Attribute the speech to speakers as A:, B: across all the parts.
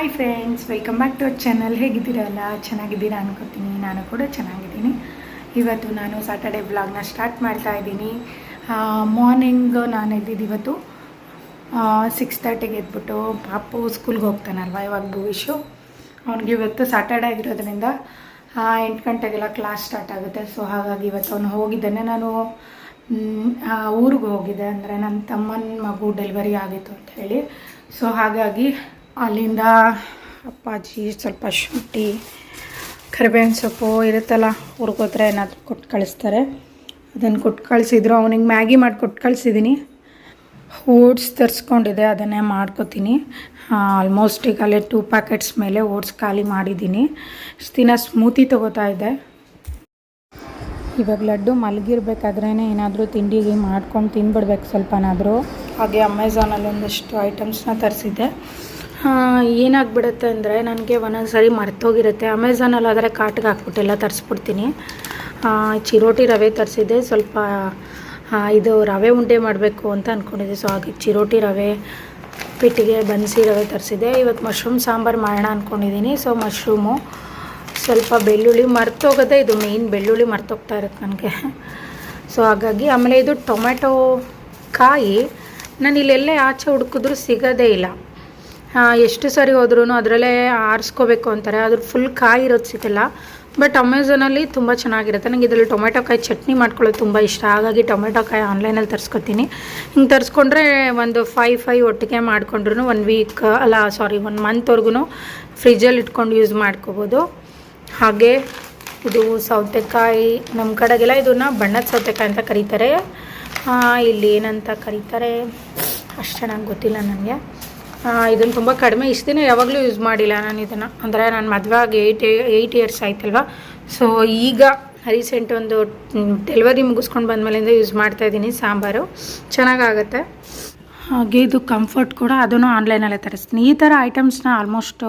A: Hi friends welcome back to our channel ಹೇಗಿದ್ದೀರಲ್ಲ ಚೆನ್ನಾಗಿದ್ದೀರಾ ಅನ್ಕೋತೀನಿ. ನಾನು ಕೂಡ ಚೆನ್ನಾಗಿದ್ದೀನಿ. ಇವತ್ತು ನಾನು ಸಾಟರ್ಡೆ ವ್ಲಾಗ್ನ ಸ್ಟಾರ್ಟ್ ಮಾಡ್ತಾ ಇದ್ದೀನಿ. ಮಾರ್ನಿಂಗ್ ನಾನು ಎದ್ದಿದ್ದು ಇವತ್ತು ಸಿಕ್ಸ್ ತರ್ಟಿಗೆ ಎದ್ಬಿಟ್ಟು ಪಾಪು ಸ್ಕೂಲ್ಗೆ ಹೋಗ್ತಾನಲ್ವ, ಇವಾಗ ಭವಿಷ್ಯು. ಅವ್ನಿಗೆ ಇವತ್ತು ಸಾಟರ್ಡೆ ಆಗಿರೋದ್ರಿಂದ ಎಂಟು ಗಂಟೆಗೆಲ್ಲ ಕ್ಲಾಸ್ ಸ್ಟಾರ್ಟ್ ಆಗುತ್ತೆ. ಸೊ ಹಾಗಾಗಿ ಇವತ್ತು ಅವನು ಹೋಗಿದ್ದಾನೆ. ನಾನು ಊರಿಗೆ ಹೋಗಿದ್ದೆ. ಅಂದರೆ ನನ್ನ ತಮ್ಮನ ಮಗು ಡೆಲಿವರಿ ಆಗಿತ್ತು ಅಂತ ಹೇಳಿ. ಸೊ ಹಾಗಾಗಿ ಅಲ್ಲಿಂದ ಅಪ್ಪಾಜಿ ಸ್ವಲ್ಪ ಶುಂಠಿ, ಕರಿಬೇವಿನ ಸೊಪ್ಪು ಇರುತ್ತಲ್ಲ ಹುರ್ಗೋದ್ರೆ ಏನಾದರೂ ಕೊಟ್ಟು ಕಳಿಸ್ತಾರೆ. ಅದನ್ನು ಕೊಟ್ಟು ಕಳಿಸಿದ್ರು. ಅವನಿಗೆ ಮ್ಯಾಗಿ ಮಾಡಿ ಕೊಟ್ಟು ಕಳಿಸಿದ್ದೀನಿ ಓಟ್ಸ್ ತರಿಸ್ಕೊಂಡಿದೆ ಅದನ್ನೇ ಮಾಡ್ಕೋತೀನಿ. ಆಲ್ಮೋಸ್ಟ್ ಈಗ ಅಲ್ಲೇ ಟೂ ಪ್ಯಾಕೆಟ್ಸ್ ಮೇಲೆ ಓಟ್ಸ್ ಖಾಲಿ ಮಾಡಿದ್ದೀನಿ ದಿನ ಸ್ಮೂತಿ ತೊಗೋತಾ ಇದ್ದೆ. ಇವಾಗ ಲಡ್ಡು ಮಲಗಿರ್ಬೇಕಾದ್ರೇ ಏನಾದರೂ ತಿಂಡಿಗೆ ಮಾಡ್ಕೊಂಡು ತಿನ್ಬಿಡ್ಬೇಕು ಸ್ವಲ್ಪನಾದರೂ. ಹಾಗೆ ಅಮೆಝಾನಲ್ಲಿ ಒಂದಷ್ಟು ಐಟಮ್ಸ್ನ ತರಿಸಿದ್ದೆ. ಏನಾಗ್ಬಿಡುತ್ತೆ ಅಂದರೆ ನನಗೆ ಒಂದೊಂದು ಸರಿ ಮರ್ತೋಗಿರುತ್ತೆ. ಅಮೆಝಾನಲ್ಲಿ ಆದರೆ ಕಾಟಿಗೆ ಹಾಕ್ಬಿಟ್ಟೆಲ್ಲ ತರಿಸ್ಬಿಡ್ತೀನಿ. ಚಿರೋಟಿ ರವೆ ತರಿಸಿದ್ದೆ. ಸ್ವಲ್ಪ ಇದು ರವೆ ಉಂಡೆ ಮಾಡಬೇಕು ಅಂತ ಅಂದ್ಕೊಂಡಿದ್ದೆ ಸೊ ಹಾಗೆ ಚಿರೋಟಿ ರವೆ ಪಿಟ್ಟಿಗೆ ಬನ್ಸಿ ರವೆ ತರಿಸಿದ್ದೆ. ಇವತ್ತು ಮಶ್ರೂಮ್ ಸಾಂಬಾರು ಮಾಡೋಣ ಅಂದ್ಕೊಂಡಿದ್ದೀನಿ ಸೊ ಮಶ್ರೂಮು ಸ್ವಲ್ಪ ಬೆಳ್ಳುಳ್ಳಿ ಮರ್ತೋಗೋದೇ ಇದು ಮೇಯ್ನ್ ಬೆಳ್ಳುಳ್ಳಿ ಮರ್ತೋಗ್ತಾ ಇರುತ್ತೆ ನನಗೆ. ಸೊ ಹಾಗಾಗಿ ಆಮೇಲೆ ಇದು ಟೊಮೆಟೊ ಕಾಯಿ ನಾನು ಇಲ್ಲೆಲ್ಲೇ ಆಚೆ ಹುಡುಕಿದ್ರೂ ಸಿಗೋದೇ ಇಲ್ಲ. ಎಷ್ಟು ಸರಿ ಹೋದ್ರೂ ಅದರಲ್ಲೇ ಆರಿಸ್ಕೋಬೇಕು ಅಂತಾರೆ. ಅದ್ರ ಫುಲ್ ಕಾಯಿ ಇರೋದು ಸಿಗಲ್ಲ ಬಟ್ ಅಮೆಝಾನಲ್ಲಿ ತುಂಬ ಚೆನ್ನಾಗಿರುತ್ತೆ. ನನಗೆ ಇದರಲ್ಲಿ ಟೊಮೆಟೊ ಕಾಯಿ ಚಟ್ನಿ ಮಾಡ್ಕೊಳ್ಳೋದು ತುಂಬ ಇಷ್ಟ. ಹಾಗಾಗಿ ಟೊಮೆಟೊ ಕಾಯಿ ಆನ್ಲೈನಲ್ಲಿ ತರಿಸ್ಕೊತೀನಿ. ಹಿಂಗೆ ತರಿಸ್ಕೊಂಡ್ರೆ ಒಂದು ಫೈವ್ ಫೈವ್ ಒಟ್ಟಿಗೆ ಮಾಡಿಕೊಂಡ್ರು ಒನ್ ವೀಕ್ ಅಲ್ಲ ಸಾರಿ ಒನ್ ಮಂತ್ವರೆಗೂ ಫ್ರಿಜ್ಜಲ್ಲಿ ಇಟ್ಕೊಂಡು ಯೂಸ್ ಮಾಡ್ಕೋಬೋದು. ಹಾಗೆ ಇದು ಸೌತೆಕಾಯಿ ನಮ್ಮ ಕಡೆಗೆಲ್ಲ ಇದನ್ನು ಬಣ್ಣದ ಸೌತೆಕಾಯಿ ಅಂತ ಕರೀತಾರೆ. ಇಲ್ಲಿ ಏನಂತ ಕರೀತಾರೆ? ಅಷ್ಟು ಚೆನ್ನಾಗಿ ಗೊತ್ತಿಲ್ಲ ನನಗೆ ಇದನ್ನು ತುಂಬ ಕಡಿಮೆ ಇಷ್ಟು ದಿನ ಯಾವಾಗಲೂ ಯೂಸ್ ಮಾಡಿಲ್ಲ ನಾನು ಇದನ್ನು. ಅಂದರೆ ನಾನು ಮದುವೆ ಆಗಿ ಏಯ್ಟ್ ಏಯ್ಟ್ ಇಯರ್ಸ್ ಆಯ್ತಲ್ವ? ಸೊ ಈಗ ರೀಸೆಂಟ್ ಒಂದು ಡೆಲಿವರಿ ಮುಗಿಸ್ಕೊಂಡು ಬಂದಮೇಲಿಂದ ಯೂಸ್ ಮಾಡ್ತಾ ಇದ್ದೀನಿ ಸಾಂಬಾರು. ಚೆನ್ನಾಗಾಗತ್ತೆ. ಹಾಗೆ ಇದು ಕಂಫರ್ಟ್ ಕೂಡ ಅದನ್ನು ಆನ್ಲೈನಲ್ಲೇ ತರಿಸ್ತೀನಿ. ಈ ಥರ ಐಟಮ್ಸ್ನ ಆಲ್ಮೋಸ್ಟು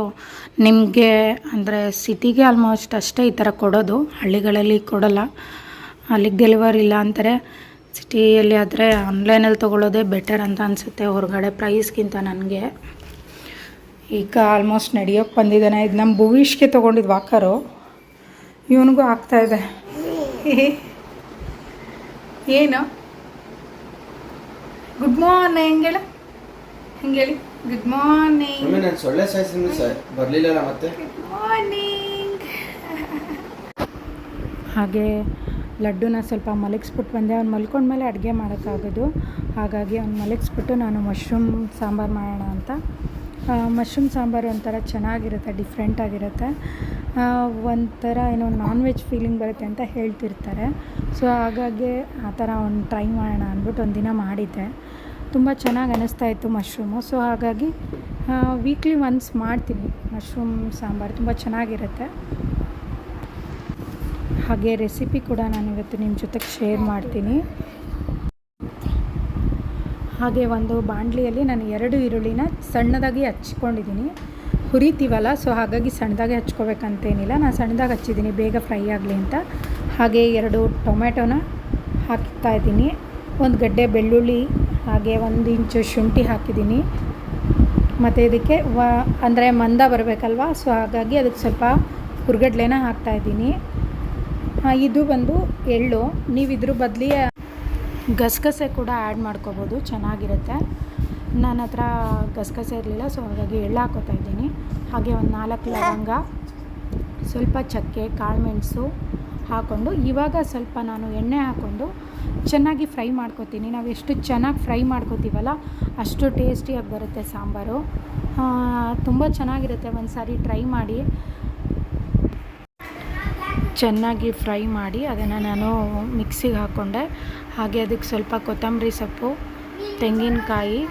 A: ನಿಮಗೆ, ಅಂದರೆ ಸಿಟಿಗೆ ಆಲ್ಮೋಸ್ಟ್ ಅಷ್ಟೇ ಈ ಥರ ಕೊಡೋದು. ಹಳ್ಳಿಗಳಲ್ಲಿ ಕೊಡೋಲ್ಲ. ಅಲ್ಲಿಗೆ ಡೆಲಿವರಿ ಇಲ್ಲ ಅಂತಾರೆ. ಸಿಟಿಯಲ್ಲಿ ಆದರೆ ಆನ್ಲೈನಲ್ಲಿ ತೊಗೊಳ್ಳೋದೇ ಬೆಟರ್ ಅಂತ ಅನಿಸುತ್ತೆ ಹೊರಗಡೆ ಪ್ರೈಸ್ಗಿಂತ ನನಗೆ. ಈಗ ಆಲ್ಮೋಸ್ಟ್ ನಡೆಯೋಕ್ಕೆ ಬಂದಿದ್ದಾನೆ. ಇದು ನಮ್ಮ ಭುವೀಶ್ಗೆ ತೊಗೊಂಡಿದ್ದು ವಾಕರು ಇವನಿಗೂ ಆಗ್ತಾಯಿದೆ ಏನು? ಗುಡ್ ಮಾರ್ನಿಂಗ್ ಹೇಳ. ಹೇಳಿ? ಗುಡ್ ಮಾರ್ನಿಂಗ್
B: ಸೊಳ್ಳೆ ಸಾಯಿಸಿದ್ರು ಸರ್. ಬರಲಿಲ್ಲ ಮತ್ತೆ?
A: ಗುಡ್ ಮಾರ್ನಿಂಗ್ ಹಾಗೆ ಲಡ್ಡುನ ಸ್ವಲ್ಪ ಮಲಗಿಸ್ಬಿಟ್ಟು ಬಂದೆ. ಅವ್ನು ಮಲ್ಕೊಂಡ್ಮೇಲೆ ಅಡುಗೆ ಮಾಡೋಕ್ಕಾಗೋದು. ಹಾಗಾಗಿ ಅವ್ನು ಮಲಗಿಸ್ಬಿಟ್ಟು ನಾನು ಮಶ್ರೂಮ್ ಸಾಂಬಾರು ಮಾಡೋಣ ಅಂತ. ಮಶ್ರೂಮ್ ಸಾಂಬಾರು ಒಂಥರ ಚೆನ್ನಾಗಿರುತ್ತೆ ಡಿಫ್ರೆಂಟಾಗಿರುತ್ತೆ ಒಂಥರ ಏನೋ ನಾನ್ ವೆಜ್ ಫೀಲಿಂಗ್ ಬರುತ್ತೆ ಅಂತ ಹೇಳ್ತಿರ್ತಾರೆ. ಸೊ ಹಾಗಾಗಿ ಆ ಥರ ಒಂದು ಟ್ರೈ ಮಾಡೋಣ ಅಂದ್ಬಿಟ್ಟು ಒಂದಿನ ಮಾಡಿದ್ದೆ. ತುಂಬ ಚೆನ್ನಾಗಿ ಅನ್ನಿಸ್ತಾ ಇತ್ತು ಮಶ್ರೂಮು. ಸೊ ಹಾಗಾಗಿ ವೀಕ್ಲಿ ಒನ್ಸ್ ಮಾಡ್ತೀನಿ ಮಶ್ರೂಮ್ ಸಾಂಬಾರು. ತುಂಬ ಚೆನ್ನಾಗಿರುತ್ತೆ. ಹಾಗೆ ರೆಸಿಪಿ ಕೂಡ ನಾನು ಇವತ್ತು ನಿಮ್ಮ ಜೊತೆಗೆ ಶೇರ್ ಮಾಡ್ತೀನಿ. ಹಾಗೆ ಒಂದು ಬಾಣಲಿಯಲ್ಲಿ ನಾನು ಎರಡು ಈರುಳ್ಳಿನ ಸಣ್ಣದಾಗಿ ಹಚ್ಕೊಂಡಿದ್ದೀನಿ. ಹುರಿತೀವಲ್ಲ ಸೊ ಹಾಗಾಗಿ ಸಣ್ಣದಾಗಿ ಹಚ್ಕೋಬೇಕಂತೇನಿಲ್ಲ. ನಾನು ಸಣ್ಣದಾಗಿ ಹಚ್ಚಿದ್ದೀನಿ, ಬೇಗ ಫ್ರೈ ಆಗಲಿ ಅಂತ. ಹಾಗೆ ಎರಡು ಟೊಮೆಟೊನ ಹಾಕ್ತಾ ಇದ್ದೀನಿ. ಒಂದು ಗಡ್ಡೆ ಬೆಳ್ಳುಳ್ಳಿ, ಹಾಗೆ ಒಂದು ಇಂಚು ಶುಂಠಿ ಹಾಕಿದ್ದೀನಿ. ಮತ್ತು ಇದಕ್ಕೆ ವ ಅಂದರೆ ಮಂದ ಬರಬೇಕಲ್ವ ಸೊ ಹಾಗಾಗಿ ಅದಕ್ಕೆ ಸ್ವಲ್ಪ ಹುರ್ಗಡ್ಲೆನ ಹಾಕ್ತಾಯಿದ್ದೀನಿ ಇದು ಬಂದು ಎಳ್ಳು. ನೀವು ಇದ್ರ ಬದಲಿ ಗಸಗಸೆ ಕೂಡ ಆ್ಯಡ್ ಮಾಡ್ಕೋಬೋದು, ಚೆನ್ನಾಗಿರುತ್ತೆ. ನನ್ನ ಹತ್ರ ಗಸಗಸೆ ಇರಲಿಲ್ಲ ಸೊ ಹಾಗಾಗಿ ಎಳ್ಳು ಹಾಕೋತಾ ಇದ್ದೀನಿ. ಹಾಗೆ ಒಂದು ನಾಲ್ಕು ಲವಂಗ, ಸ್ವಲ್ಪ ಚಕ್ಕೆ ಕಾಳುಮೆಣಸು ಹಾಕ್ಕೊಂಡು ಇವಾಗ ಸ್ವಲ್ಪ ನಾನು ಎಣ್ಣೆ ಹಾಕ್ಕೊಂಡು ಚೆನ್ನಾಗಿ ಫ್ರೈ ಮಾಡ್ಕೊತೀನಿ. ನಾವು ಎಷ್ಟು ಚೆನ್ನಾಗಿ ಫ್ರೈ ಮಾಡ್ಕೋತೀವಲ್ಲ, ಅಷ್ಟು ಟೇಸ್ಟಿಯಾಗಿ ಬರುತ್ತೆ ಸಾಂಬಾರು. ತುಂಬ ಚೆನ್ನಾಗಿರುತ್ತೆ. ಒಂದು ಸಾರಿ ಟ್ರೈ ಮಾಡಿ. ಚೆನ್ನಾಗಿ ಫ್ರೈ ಮಾಡಿ ಅದನ್ನು ನಾನು ಮಿಕ್ಸಿಗೆ ಹಾಕ್ಕೊಂಡೆ. ಹಾಗೆ ಅದಕ್ಕೆ ಸ್ವಲ್ಪ ಕೊತ್ತಂಬರಿ ಸೊಪ್ಪು, ತೆಂಗಿನಕಾಯಿ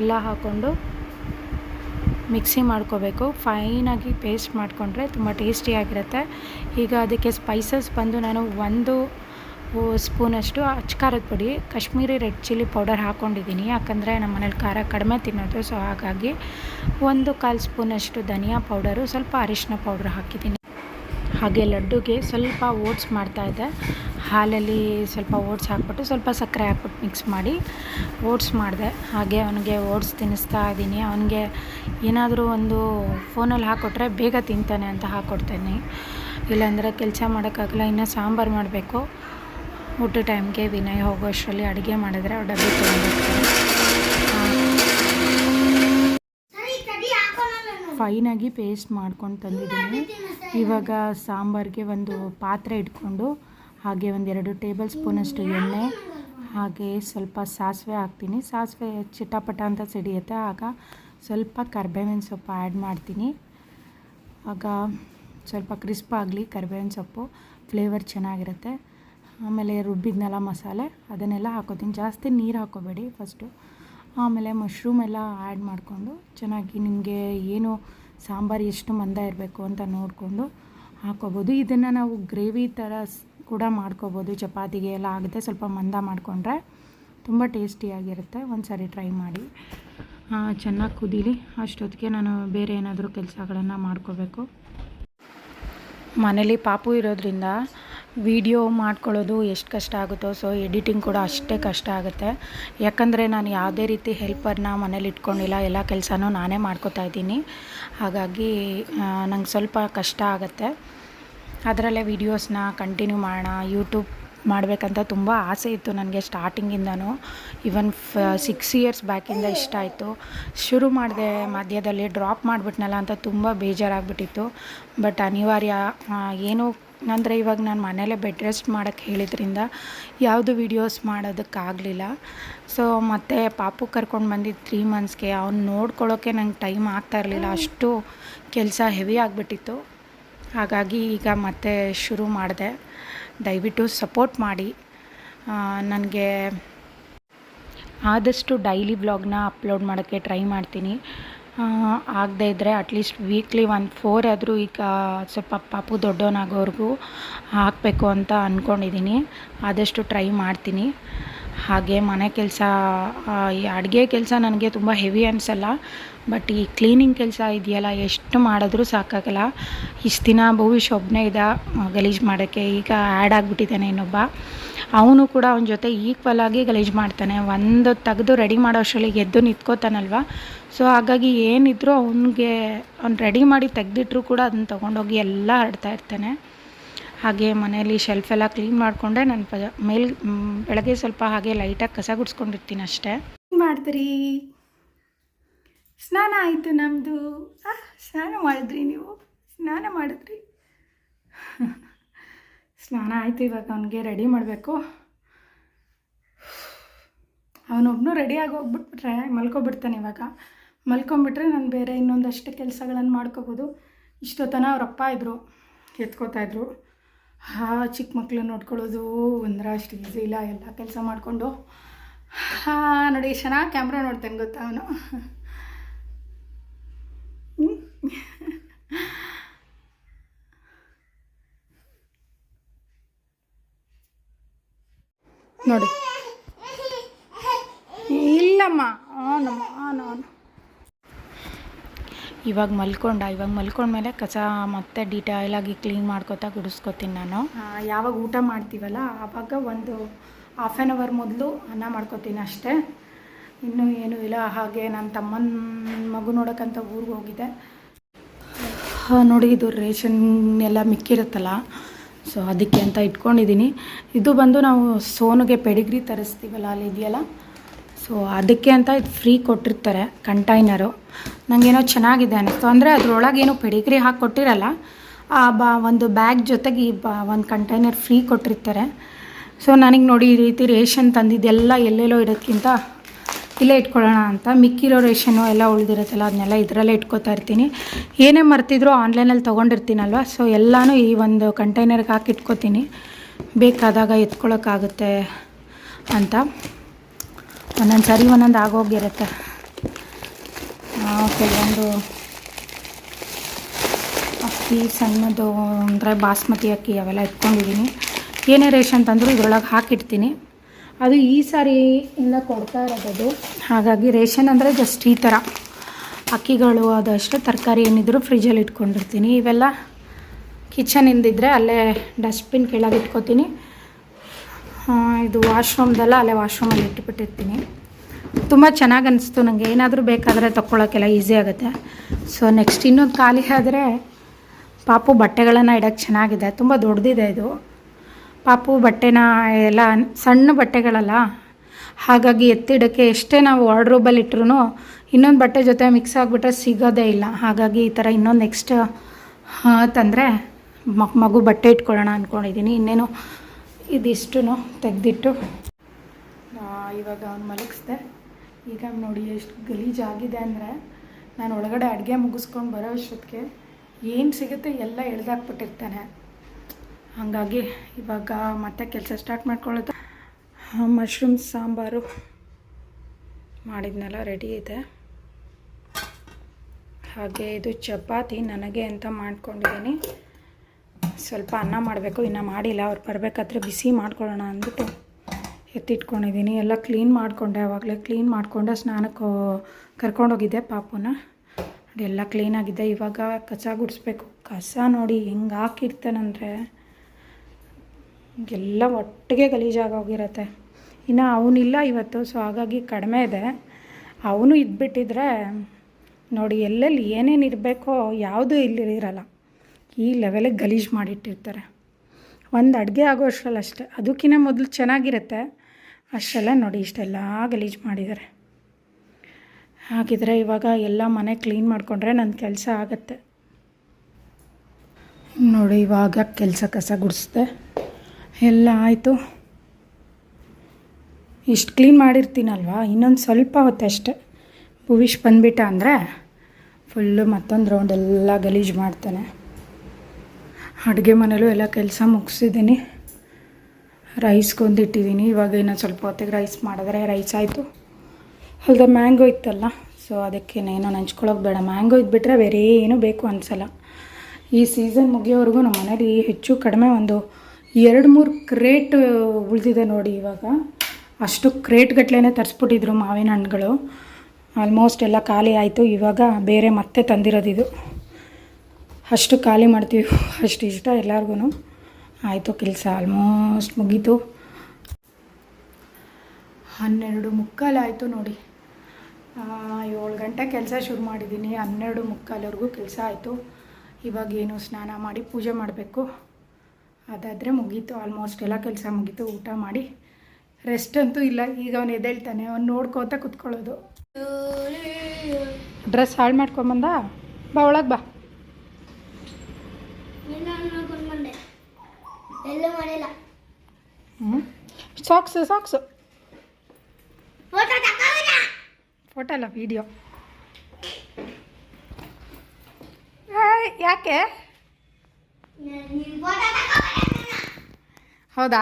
A: ಎಲ್ಲ ಹಾಕ್ಕೊಂಡು ಮಿಕ್ಸಿ ಮಾಡ್ಕೋಬೇಕು. ಫೈನಾಗಿ ಪೇಸ್ಟ್ ಮಾಡಿಕೊಂಡ್ರೆ ತುಂಬ ಟೇಸ್ಟಿಯಾಗಿರುತ್ತೆ ಈಗ ಅದಕ್ಕೆ ಸ್ಪೈಸಸ್ ಬಂದು ನಾನು ಒಂದು ಸ್ಪೂನಷ್ಟು ಅಚ್ಕಾರದ ಪುಡಿ, ಕಾಶ್ಮೀರಿ ರೆಡ್ ಚಿಲ್ಲಿ ಪೌಡರ್ ಹಾಕ್ಕೊಂಡಿದ್ದೀನಿ. ಯಾಕಂದರೆ ನಮ್ಮ ಮನೇಲಿ ಖಾರ ಕಡಿಮೆ ತಿನ್ನೋದು, ಸೊ ಹಾಗಾಗಿ ಒಂದು ಕಾಲು ಸ್ಪೂನಷ್ಟು ಧನಿಯಾ ಪೌಡರು, ಸ್ವಲ್ಪ ಅರಿಶಿನ ಪೌಡ್ರ್ ಹಾಕಿದ್ದೀನಿ. ಹಾಗೆ ಲಡ್ಡುಗೆ ಸ್ವಲ್ಪ ಓಟ್ಸ್ ಮಾಡ್ತಾಯಿದ್ದೆ ಹಾಲಲ್ಲಿ ಸ್ವಲ್ಪ ಓಟ್ಸ್ ಹಾಕ್ಬಿಟ್ಟು ಸ್ವಲ್ಪ ಸಕ್ಕರೆ ಹಾಕ್ಬಿಟ್ಟು ಮಿಕ್ಸ್ ಮಾಡಿ ಓಟ್ಸ್ ಮಾಡಿದೆ. ಹಾಗೆ ಅವನಿಗೆ ಓಟ್ಸ್ ತಿನ್ನಿಸ್ತಾ ಇದ್ದೀನಿ. ಅವನಿಗೆ ಏನಾದರೂ ಒಂದು ಫೋನಲ್ಲಿ ಹಾಕ್ಕೊಟ್ರೆ ಬೇಗ ತಿಂತಾನೆ ಅಂತ ಹಾಕ್ಕೊಡ್ತೇನೆ ಇಲ್ಲಾಂದರೆ ಕೆಲಸ ಮಾಡೋಕ್ಕಾಗಲ್ಲ ಇನ್ನು ಸಾಂಬಾರು ಮಾಡಬೇಕು. ಊಟ ಟೈಮ್ಗೆ ವಿನಯ್ ಹೋಗೋ ಅಷ್ಟರಲ್ಲಿ ಅಡುಗೆ ಮಾಡಿದ್ರೆ ಅವ್ರು ಡಬ್ಬಿ ತಗೊಂಡು ಫೈನಾಗಿ ಪೇಸ್ಟ್ ಮಾಡ್ಕೊಂಡು ತಂದಿದ್ದೀನಿ. ಇವಾಗ ಸಾಂಬಾರಿಗೆ ಒಂದು ಪಾತ್ರೆ ಇಟ್ಕೊಂಡು ಹಾಗೆ ಒಂದೆರಡು ಟೇಬಲ್ ಸ್ಪೂನಷ್ಟು ಎಣ್ಣೆ, ಹಾಗೆ ಸ್ವಲ್ಪ ಸಾಸಿವೆ ಹಾಕ್ತೀನಿ. ಸಾಸಿವೆ ಚಿಟಪಟ ಅಂತ ಸಿಡಿಯುತ್ತೆ. ಆಗ ಸ್ವಲ್ಪ ಕರ್ಬೇವಿನ ಸೊಪ್ಪು ಆ್ಯಡ್ ಮಾಡ್ತೀನಿ. ಆಗ ಸ್ವಲ್ಪ ಕ್ರಿಸ್ಪ್ ಆಗಲಿ ಕರ್ಬೇವಿನ ಸೊಪ್ಪು ಫ್ಲೇವರ್ ಚೆನ್ನಾಗಿರುತ್ತೆ. ಆಮೇಲೆ ರುಬ್ಬಿದ್ನೆಲ್ಲ ಮಸಾಲೆ, ಅದನ್ನೆಲ್ಲ ಹಾಕೋತೀನಿ. ಜಾಸ್ತಿ ನೀರು ಹಾಕೋಬೇಡಿ ಫಸ್ಟು ಆಮೇಲೆ ಮಶ್ರೂಮ್ ಎಲ್ಲ ಆ್ಯಡ್ ಮಾಡಿಕೊಂಡು ಚೆನ್ನಾಗಿ ನಿಮಗೆ ಏನು ಸಾಂಬಾರು ಎಷ್ಟು ಮಂದ ಇರಬೇಕು ಅಂತ ನೋಡಿಕೊಂಡು ಹಾಕೋಬೋದು. ಇದನ್ನು ನಾವು ಗ್ರೇವಿ ಥರ ಕೂಡ ಮಾಡ್ಕೋಬೋದು. ಚಪಾತಿಗೆ ಎಲ್ಲ ಆಗುತ್ತೆ ಸ್ವಲ್ಪ ಮಂದ ಮಾಡಿಕೊಂಡ್ರೆ ತುಂಬ ಟೇಸ್ಟಿಯಾಗಿರುತ್ತೆ. ಒಂದು ಸಾರಿ ಟ್ರೈ ಮಾಡಿ. ಚೆನ್ನಾಗಿ ಕುದೀಲಿ. ಅಷ್ಟೊತ್ತಿಗೆ ನಾನು ಬೇರೆ ಏನಾದರೂ ಕೆಲಸಗಳನ್ನು ಮಾಡ್ಕೋಬೇಕು. ಮನೇಲಿ ಪಾಪು ಇರೋದ್ರಿಂದ ವಿಡಿಯೋ ಮಾಡ್ಕೊಳ್ಳೋದು ಎಷ್ಟು ಕಷ್ಟ ಆಗುತ್ತೋ ಸೊ ಎಡಿಟಿಂಗ್ ಕೂಡ ಅಷ್ಟೇ ಕಷ್ಟ ಆಗುತ್ತೆ. ಯಾಕಂದರೆ ನಾನು ಯಾವುದೇ ರೀತಿ ಹೆಲ್ಪರ್ನ ಮನೇಲಿ ಇಟ್ಕೊಂಡಿಲ್ಲ, ಎಲ್ಲ ಕೆಲಸನೂ ನಾನೇ ಮಾಡ್ಕೋತಾ ಇದ್ದೀನಿ. ಹಾಗಾಗಿ ನಂಗೆ ಸ್ವಲ್ಪ ಕಷ್ಟ ಆಗುತ್ತೆ. ಅದರಲ್ಲೇ ವಿಡಿಯೋಸ್ನ ಕಂಟಿನ್ಯೂ ಮಾಡೋಣ ಯೂಟ್ಯೂಬ್ ಮಾಡಬೇಕಂತ ತುಂಬ ಆಸೆ ಇತ್ತು ನನಗೆ ಸ್ಟಾರ್ಟಿಂಗಿಂದನೂ ಈವನ್ ಫ ಸಿಕ್ಸ್ ಇಯರ್ಸ್ ಬ್ಯಾಕಿಂದ ಇಷ್ಟ ಆಯಿತು. ಶುರು ಮಾಡಿದೆ ಮಧ್ಯದಲ್ಲಿ ಡ್ರಾಪ್ ಮಾಡಿಬಿಟ್ನಲ್ಲ ಅಂತ ತುಂಬ ಬೇಜಾರಾಗ್ಬಿಟ್ಟಿತ್ತು. ಬಟ್ ಅನಿವಾರ್ಯ ಏನೂ ಏನು ಅಂದರೆ ಇವಾಗ ನಾನು ಮನೇಲೇ ಬೆಡ್ ರೆಸ್ಟ್ ಮಾಡೋಕ್ಕೆ ಹೇಳಿದ್ರಿಂದ ಯಾವುದು ವೀಡಿಯೋಸ್ ಮಾಡೋದಕ್ಕಾಗಲಿಲ್ಲ. ಸೊ ಮತ್ತೆ ಪಾಪು ಕರ್ಕೊಂಡು ಬಂದಿದ್ದ ತ್ರೀ ಮಂತ್ಸ್ಗೆ ಅವ್ನು ನೋಡ್ಕೊಳ್ಳೋಕ್ಕೆ ನಂಗೆ ಟೈಮ್ ಆಗ್ತಾ ಇರಲಿಲ್ಲ. ಅಷ್ಟು ಕೆಲಸ ಹೆವಿ ಆಗಿಬಿಟ್ಟಿತ್ತು. ಹಾಗಾಗಿ ಈಗ ಮತ್ತೆ ಶುರು ಮಾಡಿದೆ. ದಯವಿಟ್ಟು ಸಪೋರ್ಟ್ ಮಾಡಿ. ನನಗೆ ಆದಷ್ಟು ಡೈಲಿ ವ್ಲಾಗ್ನ ಅಪ್ಲೋಡ್ ಮಾಡೋಕ್ಕೆ ಟ್ರೈ ಮಾಡ್ತೀನಿ. ಆಗದೇ ಇದ್ದರೆ ಅಟ್ಲೀಸ್ಟ್ ವೀಕ್ಲಿ ಒನ್ ಫೋರ್ ಆದರೂ ಈಗ ಸ್ವಲ್ಪ ಪಾಪು ದೊಡ್ಡವನಾಗೋವರೆಗೂ ಹಾಕಬೇಕು ಅಂತ ಅಂದ್ಕೊಂಡಿದ್ದೀನಿ ಆದಷ್ಟು ಟ್ರೈ ಮಾಡ್ತೀನಿ. ಹಾಗೆ ಮನೆ ಕೆಲಸ ಈ ಅಡುಗೆ ಕೆಲಸ ನನಗೆ ತುಂಬ ಹೆವಿ ಅನಿಸಲ್ಲ ಬಟ್ ಈ ಕ್ಲೀನಿಂಗ್ ಕೆಲಸ ಇದೆಯಲ್ಲ, ಎಷ್ಟು ಮಾಡಿದ್ರೂ ಸಾಕಾಗಲ್ಲ. ಇಷ್ಟು ದಿನ ಭವಿಷ್ಯ ಒಬ್ಬನೇ ಇದ್ದ ಗಲೀಜು ಮಾಡೋಕ್ಕೆ ಈಗ ಆ್ಯಡ್ ಆಗಿಬಿಟ್ಟಿದ್ದಾನೆ ಇನ್ನೊಬ್ಬ. ಅವನು ಕೂಡ ಅವನ ಜೊತೆ ಈಕ್ವಲ್ ಆಗಿ ಗಲೀಜು ಮಾಡ್ತಾನೆ. ಒಂದು ತೆಗೆದು ರೆಡಿ ಮಾಡೋ ಅಷ್ಟರಲ್ಲಿ ಎದ್ದು ನಿಂತ್ಕೋತಾನಲ್ವ? ಸೊ ಹಾಗಾಗಿ ಏನಿದ್ರೂ ಅವನಿಗೆ, ಅವ್ನು ರೆಡಿ ಮಾಡಿ ತೆಗೆದಿಟ್ರು ಕೂಡ ಅದನ್ನ ತೊಗೊಂಡೋಗಿ ಎಲ್ಲ ಹರಡ್ತಾ ಇರ್ತಾನೆ. ಹಾಗೆ ಮನೆಯಲ್ಲಿ ಶೆಲ್ಫ್ ಎಲ್ಲ ಕ್ಲೀನ್ ಮಾಡಿಕೊಂಡೆ ನಾನು ಪ, ಮೇಲ್ ಬೆಳಗ್ಗೆ ಸ್ವಲ್ಪ ಹಾಗೆ ಲೈಟಾಗಿ ಕಸ ಗುಡಿಸ್ಕೊಂಡಿರ್ತೀನಿ ಅಷ್ಟೇ. ಮಾಡ್ತೀರಿ ಸ್ನಾನ ಆಯಿತು ನಮ್ಮದು ಸ್ನಾನ ಮಾಡಿದ್ರಿ ನೀವು? ಸ್ನಾನ ಮಾಡಿದ್ರಿ? ಸ್ನಾನ ಆಯಿತು ಇವಾಗ ಅವನಿಗೆ ರೆಡಿ ಮಾಡಬೇಕು. ಅವನೊಬ್ಬನು ರೆಡಿಯಾಗಿ ಹೋಗ್ಬಿಟ್ಬಿಟ್ರೆ ಮಲ್ಕೊಬಿಡ್ತಾನೆ ಇವಾಗ. ಮಲ್ಕೊಂಬಿಟ್ರೆ ನಾನು ಬೇರೆ ಇನ್ನೊಂದಷ್ಟು ಕೆಲಸಗಳನ್ನು ಮಾಡ್ಕೋಬೋದು. ಇಷ್ಟೊತ್ತನ ಅವರಪ್ಪ ಇದ್ದರು ಎತ್ಕೋತಾ ಇದ್ರು. ಹಾ, ಚಿಕ್ಕ ಮಕ್ಕಳು ನೋಡ್ಕೊಳ್ಳೋದು ಒಂದರ ಅಷ್ಟು ಈಸಿ ಇಲ್ಲ, ಎಲ್ಲ ಕೆಲಸ ಮಾಡಿಕೊಂಡು. ಹಾಂ, ನೋಡಿ ಚೆನ್ನಾಗಿ ಕ್ಯಾಮ್ರಾ ನೋಡ್ತಾನೆ, ಗೊತ್ತಾ ಅವನು? ನೋಡಿ. ಇಲ್ಲಮ್ಮ ಆನಮ್ಮ ಆನ ಆನ್ ಇವಾಗ ಮಲ್ಕೊಂಡ, ಇವಾಗ ಮಲ್ಕೊಂಡ್ಮೇಲೆ ಕಸ ಮತ್ತೆ ಡೀಟೇಲ್ ಆಗಿ ಕ್ಲೀನ್ ಮಾಡ್ಕೋತಾ ಗುಡಿಸ್ಕೊತೀನಿ ನಾನು. ಯಾವಾಗ ಊಟ ಮಾಡ್ತೀವಲ್ಲ, ಆವಾಗ ಒಂದು ಹಾಫ್ ಆ್ಯನ್ ಅವರ್ ಮೊದಲು ಅನ್ನ ಮಾಡ್ಕೊತೀನಿ ಅಷ್ಟೇ. ಇನ್ನೂ ಏನೂ ಇಲ್ಲ, ಹಾಗೆ ನನ್ನ ತಮ್ಮನ ಮಗು ನೋಡೋಕ್ಕಂತ ಊರಿಗೆ ಹೋಗಿದೆ ಹಾಂ, ನೋಡಿ, ಇದು ರೇಷನ್ ಎಲ್ಲ ಮಿಕ್ಕಿರುತ್ತಲ್ಲ, ಸೊ ಅದಕ್ಕೆ ಅಂತ ಇಟ್ಕೊಂಡಿದ್ದೀನಿ ಇದು ಬಂದು ನಾವು ಸೋನುಗೆ ಪೆಡಿಗ್ರಿ ತರಿಸ್ತೀವಲ್ಲ, ಅಲ್ಲಿ ಇದೆಯಲ್ಲ? ಸೊ ಅದಕ್ಕೆ ಅಂತ ಇದು ಫ್ರೀ ಕೊಟ್ಟಿರ್ತಾರೆ ಕಂಟೈನರು ನನಗೇನೋ ಚೆನ್ನಾಗಿದೆ ಅನ್ನಿಸ್ತು. ಅಂದರೆ ಅದ್ರೊಳಗೆ ಏನೋ ಪೆಡಿಗ್ರಿ ಹಾಕಿ ಕೊಟ್ಟಿರಲ್ಲ, ಆ ಬಾ, ಒಂದು ಬ್ಯಾಗ್ ಜೊತೆಗೆ ಈ ಬಾ, ಒಂದು ಕಂಟೈನರ್ ಫ್ರೀ ಕೊಟ್ಟಿರ್ತಾರೆ. ಸೊ ನನಗೆ ನೋಡಿ ಈ ರೀತಿ ರೇಷನ್ ತಂದಿದ್ದೆಲ್ಲ ಎಲ್ಲೆಲ್ಲೋ ಇಡೋದಕ್ಕಿಂತ ಇಲ್ಲೇ ಇಟ್ಕೊಳ್ಳೋಣ ಅಂತ. ಮಿಕ್ಕಿರೋ ರೇಷನ್ನು ಎಲ್ಲ ಉಳಿದಿರುತ್ತಲ್ಲ, ಅದನ್ನೆಲ್ಲ ಇದರಲ್ಲೇ ಇಟ್ಕೋತಾ ಇರ್ತೀನಿ. ಏನೇ ಮರ್ತಿದ್ರು ಆನ್ಲೈನಲ್ಲಿ ತೊಗೊಂಡಿರ್ತೀನಲ್ವ? ಸೊ ಎಲ್ಲನೂ ಈ ಒಂದು ಕಂಟೈನರ್ಗೆ ಹಾಕಿ ಇಟ್ಕೋತೀನಿ. ಬೇಕಾದಾಗ ಎತ್ಕೊಳ್ಳೋಕ್ಕಾಗುತ್ತೆ ಅಂತ. ಒಂದೊಂದು ಸರಿ ಒಂದೊಂದು ಆಗೋಗಿರುತ್ತೆ ಕೆಲವೊಂದು ಅಕ್ಕಿ, ಸಣ್ಣದು ಅಂದರೆ ಬಾಸ್ಮತಿ ಅಕ್ಕಿ ಅವೆಲ್ಲ ಇಟ್ಕೊಂಡಿದ್ದೀನಿ ಏನೇ ರೇಷನ್ ತಂದರೂ ಇದ್ರೊಳಗೆ ಹಾಕಿಡ್ತೀನಿ. ಅದು ಈ ಸಾರಿಯಿಂದ ಕೊಡ್ತಾ ಇರೋದದು. ಹಾಗಾಗಿ ರೇಷನ್ ಅಂದರೆ ಜಸ್ಟ್ ಈ ಥರ ಅಕ್ಕಿಗಳು ಅದಷ್ಟೇ ತರಕಾರಿ ಏನಿದ್ರು ಫ್ರಿಜ್ಜಲ್ಲಿ ಇಟ್ಕೊಂಡಿರ್ತೀನಿ. ಇವೆಲ್ಲ ಕಿಚನಿಂದಿದ್ರೆ ಅಲ್ಲೇ ಡಸ್ಟ್ಬಿನ್ ಕೆಳಗೆ ಇಟ್ಕೋತೀನಿ. ಇದು ವಾಶ್ರೂಮ್ದಲ್ಲ ಅಲ್ಲೇ ವಾಶ್ರೂಮಲ್ಲಿ ಇಟ್ಟುಬಿಟ್ಟಿರ್ತೀನಿ. ತುಂಬ ಚೆನ್ನಾಗಿ ಅನಿಸ್ತು ನನಗೆ ಏನಾದರೂ ಬೇಕಾದರೆ ತಗೊಳ್ಳೋಕ್ಕೆಲ್ಲ ಈಸಿ ಆಗುತ್ತೆ. ಸೊ ನೆಕ್ಸ್ಟ್ ಇನ್ನೊಂದು ಖಾಲಿ ಆದರೆ ಪಾಪು ಬಟ್ಟೆಗಳನ್ನು ಇಡೋಕ್ಕೆ ಚೆನ್ನಾಗಿದೆ. ತುಂಬ ದೊಡ್ಡದಿದೆ ಇದು. ಪಾಪು ಬಟ್ಟೆನ ಎಲ್ಲ ಸಣ್ಣ ಬಟ್ಟೆಗಳಲ್ಲ. ಹಾಗಾಗಿ ಎತ್ತಿಡೋಕ್ಕೆ ಎಷ್ಟೇ ನಾವು ವಾರ್ಡ್ರೋಬಲ್ಲಿ ಇಟ್ರೂ ಇನ್ನೊಂದು ಬಟ್ಟೆ ಜೊತೆ ಮಿಕ್ಸ್ ಆಗಿಬಿಟ್ರೆ ಸಿಗೋದೇ ಇಲ್ಲ. ಹಾಗಾಗಿ ಈ ಥರ ಇನ್ನೊಂದು ನೆಕ್ಸ್ಟ್ ತಂದರೆ ಮಗು ಬಟ್ಟೆ ಇಟ್ಕೊಳ್ಳೋಣ ಅಂದ್ಕೊಂಡಿದ್ದೀನಿ ಇನ್ನೇನು ಇದಿಷ್ಟು ತೆಗೆದಿಟ್ಟು ಇವಾಗ ಅವ್ನು ಮಲಗಿಸ್ದೆ. ಈಗ ನೋಡಿ ಎಷ್ಟು ಗಲೀಜಾಗಿದೆ ಅಂದರೆ ನಾನು ಒಳಗಡೆ ಅಡುಗೆ ಮುಗಿಸ್ಕೊಂಡು ಬರೋ ಅಷ್ಟೊತ್ತಿಗೆ ಏನು ಸಿಗುತ್ತೆ ಎಲ್ಲ ಎಳ್ದಾಕ್ಬಿಟ್ಟಿರ್ತಾನೆ. ಹಾಗಾಗಿ ಇವಾಗ ಮತ್ತೆ ಕೆಲಸ ಸ್ಟಾರ್ಟ್ ಮಾಡ್ಕೊಳ್ಳೋದು. ಮಶ್ರೂಮ್ ಸಾಂಬಾರು ಮಾಡಿದ್ನೆಲ್ಲ ರೆಡಿ ಇದೆ. ಹಾಗೆ ಇದು ಚಪಾತಿ ನನಗೆ ಅಂತ ಮಾಡ್ಕೊಂಡಿದ್ದೀನಿ. ಸ್ವಲ್ಪ ಅನ್ನ ಮಾಡಬೇಕು, ಇನ್ನು ಮಾಡಿಲ್ಲ, ಅವ್ರು ಬರಬೇಕಾದ್ರೆ ಬಿಸಿ ಮಾಡ್ಕೊಳ್ಳೋಣ ಅಂದ್ಬಿಟ್ಟು ಎತ್ತಿಟ್ಕೊಂಡಿದ್ದೀನಿ. ಎಲ್ಲ ಕ್ಲೀನ್ ಮಾಡಿಕೊಂಡೆ ಆವಾಗಲೇ ಕ್ಲೀನ್ ಮಾಡಿಕೊಂಡೆ ಸ್ನಾನಕ್ಕೆ ಕರ್ಕೊಂಡೋಗಿದ್ದೆ ಪಾಪುನ. ಅದೆಲ್ಲ ಕ್ಲೀನಾಗಿದೆ ಇವಾಗ ಕಸ ಗುಡಿಸ್ಬೇಕು. ಕಸ ನೋಡಿ ಹೆಂಗೆ ಹಾಕಿರ್ತಾನಂದರೆ ಎಲ್ಲ ಒಟ್ಟಿಗೆ ಗಲೀಜಾಗೋಗಿರತ್ತೆ ಇನ್ನು ಅವನಿಲ್ಲ ಇವತ್ತು ಸೊ ಹಾಗಾಗಿ ಕಡಿಮೆ ಇದೆ. ಅವನು ಇದ್ಬಿಟ್ಟಿದ್ರೆ ನೋಡಿ ಎಲ್ಲೆಲ್ಲಿ ಏನೇನು ಇರಬೇಕೋ, ಯಾವುದೂ ಇಲ್ಲಿ ಇರಲ್ಲ. ಈ ಲೆವೆಲಿಗೆ ಗಲೀಜು ಮಾಡಿಟ್ಟಿರ್ತಾರೆ. ಒಂದು ಅಡುಗೆ ಆಗೋ ಅಷ್ಟರಲ್ಲಿ ಅಷ್ಟೇ. ಅದಕ್ಕಿಂತ ಮೊದಲು ಚೆನ್ನಾಗಿರುತ್ತೆ. ಅಷ್ಟೆಲ್ಲ ನೋಡಿ, ಇಷ್ಟೆಲ್ಲ ಗಲೀಜು ಮಾಡಿದ್ದಾರೆ. ಹಾಗಿದ್ರೆ ಇವಾಗ ಎಲ್ಲ ಮನೆ ಕ್ಲೀನ್ ಮಾಡಿಕೊಂಡ್ರೆ ನನ್ನ ಕೆಲಸ ಆಗುತ್ತೆ. ನೋಡಿ, ಇವಾಗ ಕೆಲಸ ಕಸ ಗುಡಿಸ್ದೆ. ಎಲ್ಲ ಆಯಿತು. ಇಷ್ಟು ಕ್ಲೀನ್ ಮಾಡಿರ್ತೀನಲ್ವಾ? ಇನ್ನೊಂದು ಸ್ವಲ್ಪ ಹೊತ್ತು ಅಷ್ಟೆ. ಭುವಿಶ್ ಬಂದುಬಿಟ್ಟ ಅಂದರೆ ಫುಲ್ಲು ಮತ್ತೊಂದು ರೌಂಡ್ ಎಲ್ಲ ಗಲೀಜು ಮಾಡ್ತಾನೆ. ಅಡುಗೆ ಮನೇಲೂ ಎಲ್ಲ ಕೆಲಸ ಮುಗಿಸಿದ್ದೀನಿ. ರೈಸ್ಗೊಂದಿಟ್ಟಿದ್ದೀನಿ ಇವಾಗ ಇನ್ನೊಂದು ಸ್ವಲ್ಪ ಹೊತ್ತಿಗೆ ರೈಸ್ ಮಾಡಿದ್ರೆ ರೈಸ್ ಆಯಿತು. ಅಲ್ಲದೆ ಮ್ಯಾಂಗೋ ಇತ್ತಲ್ಲ, ಸೊ ಅದಕ್ಕೆ ಏನೋ ನೆಂಚ್ಕೊಳ್ಳೋಕೆ ಬೇಡ. ಮ್ಯಾಂಗೋ ಇದ್ಬಿಟ್ರೆ ಬೇರೆ ಏನೂ ಬೇಕು ಅನಿಸಲ್ಲ. ಈ ಸೀಸನ್ ಮುಗಿಯೋವರೆಗೂ ನಮ್ಮ ಮನೇಲಿ ಹೆಚ್ಚು ಕಡಿಮೆ ಒಂದು ಎರಡು ಮೂರು ಕ್ರೇಟ್ ಉಳಿದಿದೆ ನೋಡಿ ಇವಾಗ. ಅಷ್ಟು ಕ್ರೇಟ್ ಗಟ್ಲೆನೇ ತರಿಸ್ಬಿಟ್ಟಿದ್ರು ಮಾವಿನ ಹಣ್ಣುಗಳು. ಆಲ್ಮೋಸ್ಟ್ ಎಲ್ಲ ಖಾಲಿ ಆಯಿತು. ಇವಾಗ ಬೇರೆ ಮತ್ತೆ ತಂದಿರೋದಿದು. ಅಷ್ಟು ಖಾಲಿ ಮಾಡ್ತೀವಿ. ಅಷ್ಟು ಇಷ್ಟ ಎಲ್ಲರಿಗೂ ಆಯಿತು ಕೆಲಸ ಆಲ್ಮೋಸ್ಟ್ ಮುಗೀತು. ಹನ್ನೆರಡು ಮುಕ್ಕಾಲಾಯಿತು ನೋಡಿ. ಆ, ಏಳು ಗಂಟೆ ಕೆಲಸ ಶುರು ಮಾಡಿದ್ದೀನಿ ಹನ್ನೆರಡು ಮುಕ್ಕಾಲವರೆಗೂ ಕೆಲಸ ಆಯಿತು. ಇವಾಗ ಏನು ಸ್ನಾನ ಮಾಡಿ ಪೂಜೆ ಮಾಡಬೇಕು. ಅದಾದರೆ ಮುಗೀತು. ಆಲ್ಮೋಸ್ಟ್ ಎಲ್ಲ ಕೆಲಸ ಮುಗೀತು. ಊಟ ಮಾಡಿ. ರೆಸ್ಟ್ ಅಂತೂ ಇಲ್ಲ. ಈಗ ಅವನು ಎದ್ದೇಳ್ತಾನೆ. ಅವ್ನು ನೋಡ್ಕೋತ ಕುತ್ಕೊಳ್ಳೋದು. ಡ್ರೆಸ್ ಹಾಳು ಮಾಡ್ಕೊಂಬಂದ ಬಾ ಒಳಗೆ ಬಾ
C: ಬಂದೆ ಎಲ್ಲೂ ಮಾಡಿಲ್ಲ
A: ಹ್ಞೂ ಸಾಕ್ಸು ಸಾಕ್ಸು
C: ಫೋಟೋ
A: ಅಲ್ಲ ವೀಡಿಯೋ ಯಾಕೆ? ಹೌದಾ?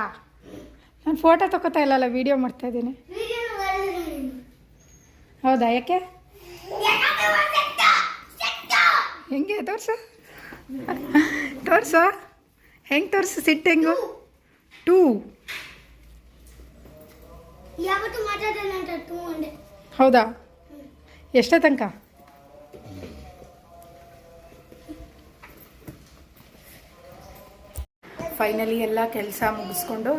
A: ನಾನು ಫೋಟೋ ತಗೋತಾ ಇಲ್ಲಲ್ಲ ವಿಡಿಯೋ ಮಾಡ್ತಾ ಇದ್ದೀನಿ. ಹೌದಾ ಯಾಕೆ? ಹೆಂಗೆ ತೋರಿಸು? ತೋರಿಸು? ಹೆಂಗೆ ತೋರಿಸು ಸಿಟ್ಟು ಹೆಂಗು? ಟೂ ಹೌದಾ? ಎಷ್ಟೇ ತನಕ? ಫೈನಲಿ ಎಲ್ಲ ಕೆಲಸ ಮುಗಿಸ್ಕೊಂಡು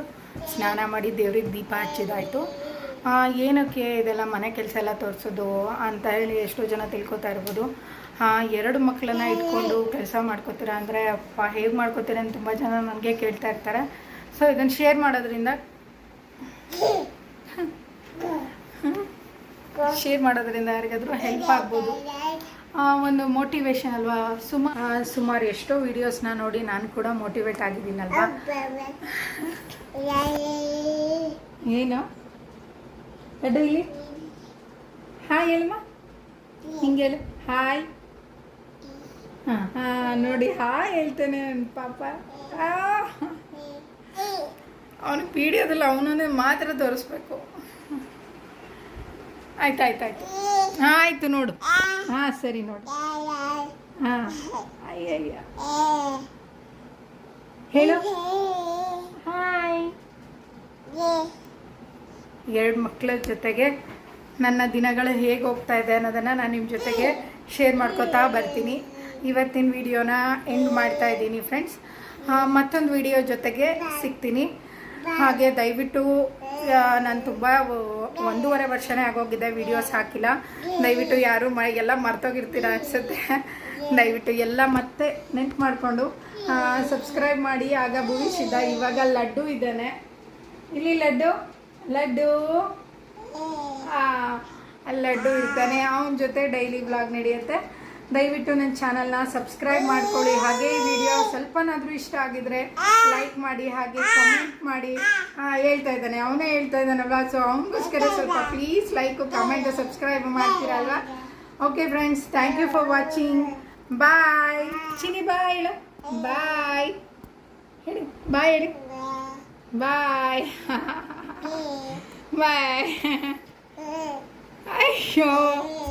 A: ಸ್ನಾನ ಮಾಡಿ ದೇವ್ರಿಗೆ ದೀಪ ಹಚ್ಚಿದಾಯಿತು. ಏನಕ್ಕೆ ಇದೆಲ್ಲ ಮನೆ ಕೆಲಸ ಎಲ್ಲ ತೋರಿಸೋದು ಅಂತ ಹೇಳಿ ಎಷ್ಟೋ ಜನ ತಿಳ್ಕೊತಾ ಇರ್ಬೋದು. ಎರಡು ಮಕ್ಕಳನ್ನ ಇಟ್ಕೊಂಡು ಕೆಲಸ ಮಾಡ್ಕೋತೀರಾ ಅಂದರೆ, ಅಪ್ಪ, ಹೇಗೆ ಮಾಡ್ಕೋತೀರಾ ಅಂತ ತುಂಬ ಜನ ನನಗೆ ಕೇಳ್ತಾ ಇರ್ತಾರೆ. ಸೊ ಇದನ್ನು ಶೇರ್ ಮಾಡೋದ್ರಿಂದ ಶೇರ್ ಮಾಡೋದ್ರಿಂದ ಯಾರಿಗಾದರೂ ಹೆಲ್ಪ್ ಆಗ್ಬೋದು. ಒಂದು ಮೋಟಿವೇಶನ್ ಅಲ್ವಾ? ಸುಮಾ ಸುಮಾರು ಎಷ್ಟೋ ವಿಡಿಯೋಸ್ನ ನೋಡಿ ನಾನು ಕೂಡ ಮೋಟಿವೇಟ್ ಆಗಿದ್ದೀನಲ್ವಾ? ಏನು? ಎಡು ಇಲ್ಲಿ? ಹಾಯ್ ಹೇಳಮ್ಮ ಹಿಂಗೆ ಹಾಯ್ ಹಾಂ ಹಾಂ, ನೋಡಿ ಹಾಯ್ ಹೇಳ್ತೇನೆ, ಪಾಪ. ಅವನಿಗೆ ಪೀಡಿಯೋದಿಲ್ಲ ಅವನೇ ಮಾತ್ರ ತೋರಿಸ್ಬೇಕು. ಆಯ್ತು ಆಯ್ತು ಆಯ್ತು. ಆಯಿತು ನೋಡು. ಹಾಂ, ಸರಿ ನೋಡು. ಹಾಂ. ಅಯ್ಯಯ್ಯ. ಹೇಳು. ಹಾಯ್. ಎರಡು ಮಕ್ಕಳ ಜೊತೆಗೆ ನನ್ನ ದಿನಗಳು ಹೇಗೆ ಹೋಗ್ತಾ ಇದೆ ಅನ್ನೋದನ್ನು ನಾನು ನಿಮ್ಮ ಜೊತೆಗೆ ಶೇರ್ ಮಾಡ್ಕೋತಾ ಬರ್ತೀನಿ. ಇವತ್ತಿನ ವಿಡಿಯೋನ ಎಂಡ್ ಮಾಡ್ತಾ ಇದ್ದೀನಿ ಫ್ರೆಂಡ್ಸ್ ಮತ್ತೊಂದು ವಿಡಿಯೋ ಜೊತೆಗೆ ಸಿಗ್ತೀನಿ. ಹಾಗೆ ದಯವಿಟ್ಟು ನಾನು ತುಂಬ ಒಂದೂವರೆ ವರ್ಷನೇ ಆಗೋಗಿದೆ ವಿಡಿಯೋಸ್ ಹಾಕಿಲ್ಲ. ದಯವಿಟ್ಟು ಯಾರು ಮ, ಎಲ್ಲ ಮರ್ತೋಗಿರ್ತೀರ ಅನ್ಸುತ್ತೆ. ದಯವಿಟ್ಟು ಎಲ್ಲ ಮತ್ತೆ ನೆನ್ಪು ಮಾಡಿಕೊಂಡು ಸಬ್ಸ್ಕ್ರೈಬ್ ಮಾಡಿ. ಆಗ ಭೂಮಿಸಿದ್ದ ಇವಾಗ ಲಡ್ಡು ಇದ್ದಾನೆ ಇಲ್ಲಿ ಲಡ್ಡು ಲಡ್ಡು. ಲಡ್ಡು ಇರ್ತಾನೆ ಅವನ ಜೊತೆ ಡೈಲಿ ಬ್ಲಾಗ್ ನಡೆಯುತ್ತೆ. ದಯವಿಟ್ಟು ನನ್ನ ಚಾನಲ್ನ ಸಬ್ಸ್ಕ್ರೈಬ್ ಮಾಡ್ಕೊಳ್ಳಿ. ಹಾಗೆ ಈ ವಿಡಿಯೋ ಸ್ವಲ್ಪನಾದರೂ ಇಷ್ಟ ಆಗಿದ್ರೆ ಲೈಕ್ ಮಾಡಿ, ಹಾಗೆ ಕಮೆಂಟ್ ಮಾಡಿ. ಹೇಳ್ತಾ ಇದ್ದಾನೆ. ಅವನೇ ಹೇಳ್ತಾ ಇದ್ದಾನಲ್ವಾ? ಸೊ ಅವನಿಗೋಸ್ಕರ ಸ್ವಲ್ಪ please like comment subscribe ಮಾಡ್ತೀರಲ್ವ? Okay friends thank you for watching bye Chini bye ಹೇಳು. ಬಾಯ್ ಹೇಳಿ. ಬಾಯ್ ಹೇಳಿ. ಬಾಯ್ ಬಾಯ್ ಅಯ್ಯೋ.